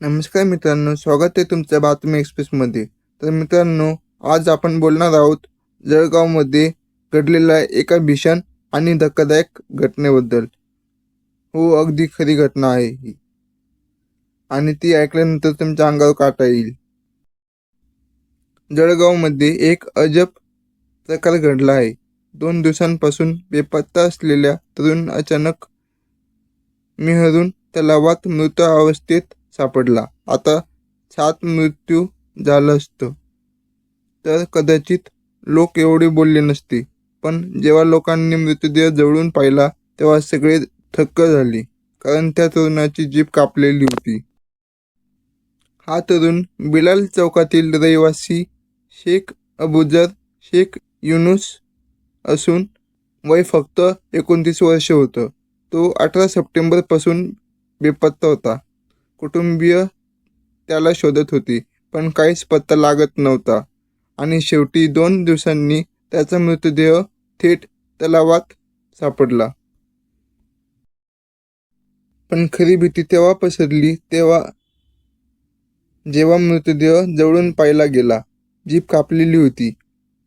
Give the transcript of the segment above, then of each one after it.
नमस्कार मित्रांनो स्वागत आहे तुमच्या बातमी एक्सप्रेसमध्ये. तर मित्रांनो आज आपण बोलणार आहोत जळगावमध्ये घडलेल्या एका भीषण आणि धक्कादायक घटनेबद्दल. हो अगदी खरी घटना आहे ही. आणि ती ऐकल्यानंतर तुमच्या अंगावर काटा येईल. जळगावमध्ये एक अजब प्रकार घडला आहे. दोन दिवसांपासून बेपत्ता असलेल्या तरुण अचानक मिहरून तलावात मृत अवस्थेत सापडला. आता सात मृत्यू झालं असतं. तर कदाचित लोक एवढे बोलले नसते. पण जेव्हा लोकांनी मृतदेह जवळून पाहिला तेव्हा सगळे थक्क झाले कारण त्या तरुणाची जीभ कापलेली होती. हा तरुण बिलाल चौकातील रहिवासी शेख अबुजर शेख युनुस असून वय फक्त एकोणतीस वर्ष होतं. तो अठरा सप्टेंबरपासून बेपत्ता होता. कुटुंबीय त्याला शोधत होती पण काहीच पत्ता लागत नव्हता. आणि शेवटी दोन दिवसांनी त्याचा मृतदेह थेट तलावात सापडला. पण खरी भीती तेव्हा पसरली तेव्हा जेव्हा मृतदेह जवळून पाहिला गेला जीभ कापलेली होती.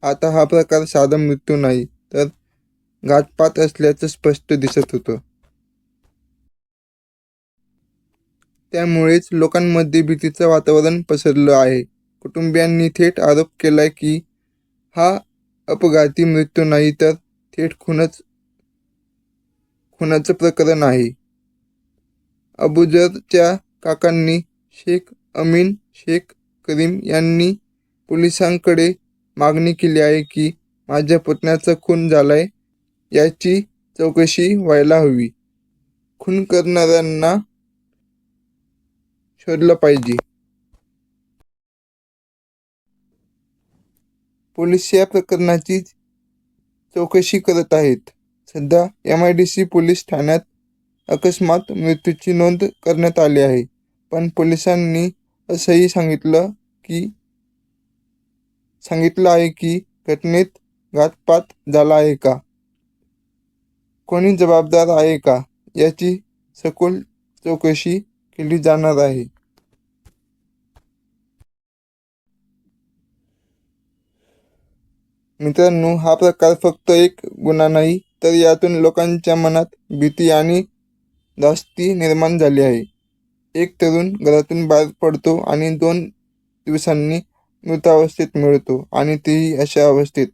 आता हा प्रकार साधा मृत्यू नाही तर घातपात असल्याचं स्पष्ट दिसत होतं. त्यामुळेच लोकांमध्ये भीतीचं वातावरण पसरलं आहे. कुटुंबियांनी थेट आरोप केला की हा अपघाती मृत्यू नाही तर थेट खूनच खुनाचं प्रकरण आहे. अबुजरच्या काकांनी शेख अमीन शेख करीम यांनी पोलिसांकडे मागणी केली आहे की माझ्या पुतण्याचा खून झालाय याची चौकशी व्हायला हवी. खून करणाऱ्यांना शोधलं पाहिजे. पोलीस या प्रकरणाची चौकशी करत आहेत. सध्या M I D C police ठाण्यात अकस्मात मृत्यूची नोंद करण्यात आली आहे. पण पोलिसांनी असंही सांगितलं की सांगितलं आहे की घटनेत घातपात झाला आहे का? कोणी जबाबदार आहे का? याची सखोल चौकशी केली जाणार आहे. मित्रांनो हा प्रकार फक्त एक गुन्हा नाही तर यातून लोकांच्या मनात भीती आणि धास्ती निर्माण झाली आहे. एक तरुण घरातून बाहेर पडतो आणि दोन दिवसांनी मृतावस्थेत मिळतो आणि तेही अशा अवस्थेत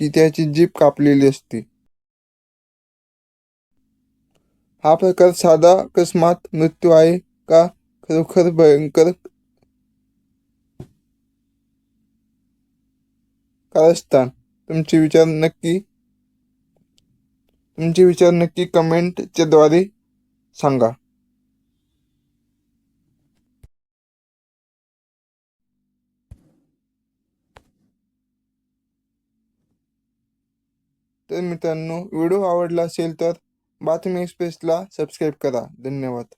की त्याची जीभ कापलेली असते. हा प्रकार साधा अकस्मात मृत्यू आहे का? खरोखर भयंकर कारस्थान. तुमचे विचार नक्की तुमचे विचार नक्की कमेंटच्या द्वारे सांगा. तर मित्रांनो व्हिडिओ आवडला असेल तर बातमी एक्सप्रेसला सबस्क्राईब करा. धन्यवाद.